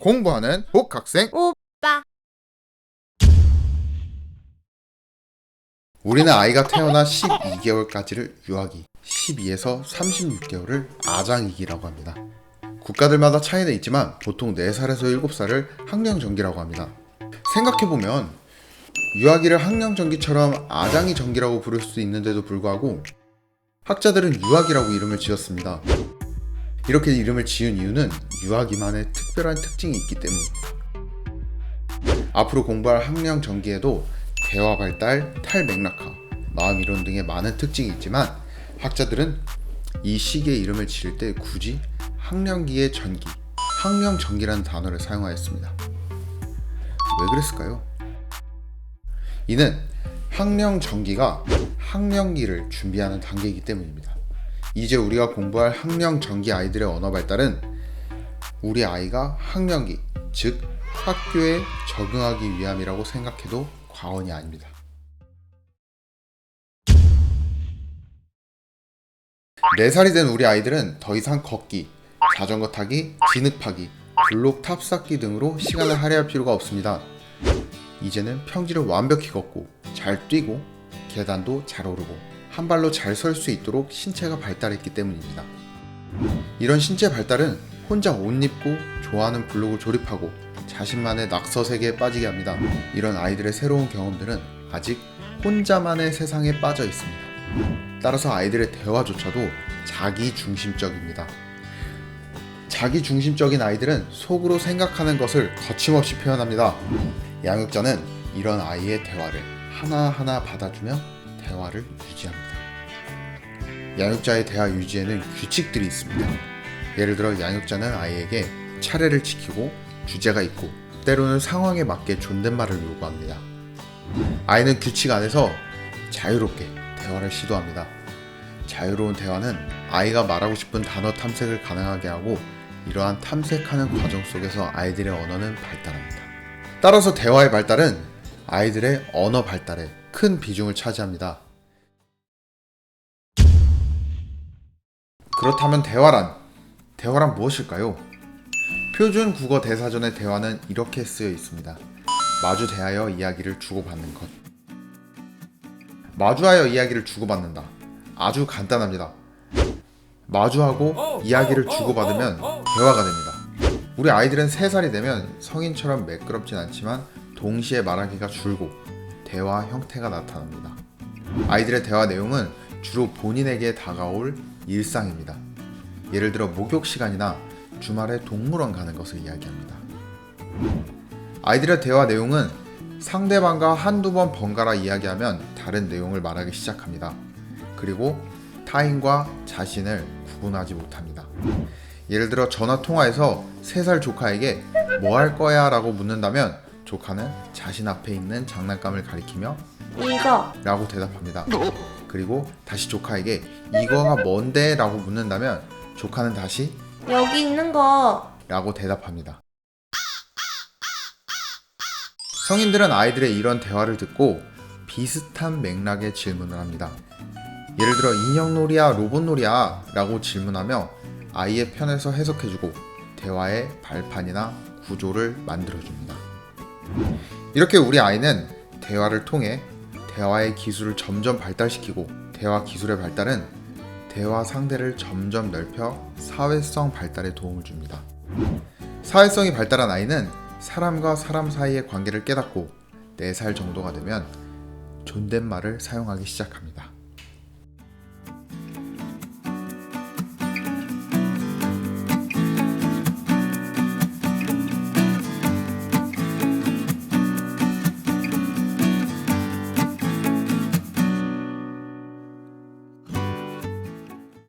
공부하는 복학생. 오빠. 우리는 아이가 태어나 12개월까지를 유아기 12에서 36개월을 아장이기라고 합니다. 국가들마다 차이는 있지만 보통 4살에서 7살을 학령전기라고 합니다. 생각해보면 유아기를 학령전기처럼 아장이 전기라고 부를 수 있는데도 불구하고 학자들은 유아기라고 이름을 지었습니다 이렇게 이름을 지은 이유는 유아기만의 특별한 특징이 있기 때문입니다 앞으로 공부할 학령 전기에도 대화 발달, 탈맥락화, 마음 이론 등의 많은 특징이 있지만 학자들은 이 시기의 이름을 지을 때 굳이 학령기의 전기, 학령 전기라는 단어를 사용하였습니다. 왜 그랬을까요? 이는 학령 전기가 학령기를 준비하는 단계이기 때문입니다. 이제 우리가 공부할 학령 전기 아이들의 언어 발달은 우리 아이가 학령기, 즉 학교에 적응하기 위함이라고 생각해도 과언이 아닙니다. 네살이된 우리 아이들은 더 이상 걷기, 자전거 타기, 진흙파기, 블록 탑쌓기 등으로 시간을 할애할 필요가 없습니다. 이제는 평지를 완벽히 걷고 잘 뛰고 계단도 잘 오르고 한 발로 잘 설 수 있도록 신체가 발달했기 때문입니다. 이런 신체 발달은 혼자 옷 입고 좋아하는 블록을 조립하고 자신만의 낙서 세계에 빠지게 합니다. 이런 아이들의 새로운 경험들은 아직 혼자만의 세상에 빠져 있습니다. 따라서 아이들의 대화조차도 자기 중심적입니다. 자기 중심적인 아이들은 속으로 생각하는 것을 거침없이 표현합니다. 양육자는 이런 아이의 대화를 하나하나 받아주며 대화를 유지합니다. 양육자의 대화 유지에는 규칙들이 있습니다. 예를 들어 양육자는 아이에게 차례를 지키고 주제가 있고 때로는 상황에 맞게 존댓말을 요구합니다. 아이는 규칙 안에서 자유롭게 대화를 시도합니다. 자유로운 대화는 아이가 말하고 싶은 단어 탐색을 가능하게 하고 이러한 탐색하는 과정 속에서 아이들의 언어는 발달합니다. 따라서 대화의 발달은 아이들의 언어 발달에 큰 비중을 차지합니다. 그렇다면 대화란 대화란 무엇일까요? 표준 국어 대사전의 대화는 이렇게 쓰여 있습니다. 마주 대하여 이야기를 주고받는 것. 마주하여 이야기를 주고받는다. 아주 간단합니다. 마주하고 이야기를 주고받으면 대화가 됩니다. 우리 아이들은 3살이 되면 성인처럼 매끄럽진 않지만 동시에 말하기가 줄고 대화 형태가 나타납니다. 아이들의 대화 내용은 주로 본인에게 다가올 일상입니다. 예를 들어 목욕 시간이나 주말에 동물원 가는 것을 이야기합니다. 아이들의 대화 내용은 상대방과 한두 번 번갈아 이야기하면 다른 내용을 말하기 시작합니다. 그리고 타인과 자신을 구분하지 못합니다. 예를 들어 전화 통화에서 3살 조카에게 뭐 할 거야? 라고 묻는다면 조카는 자신 앞에 있는 장난감을 가리키며 이거 라고 대답합니다. 그리고 다시 조카에게 이거가 뭔데? 라고 묻는다면 조카는 다시 여기 있는 거 라고 대답합니다. 성인들은 아이들의 이런 대화를 듣고 비슷한 맥락의 질문을 합니다. 예를 들어 인형놀이야 로봇놀이야 라고 질문하며 아이의 편에서 해석해주고 대화의 발판이나 구조를 만들어줍니다. 이렇게 우리 아이는 대화를 통해 대화의 기술을 점점 발달시키고 대화 기술의 발달은 대화 상대를 점점 넓혀 사회성 발달에 도움을 줍니다. 사회성이 발달한 아이는 사람과 사람 사이의 관계를 깨닫고 4살 정도가 되면 존댓말을 사용하기 시작합니다.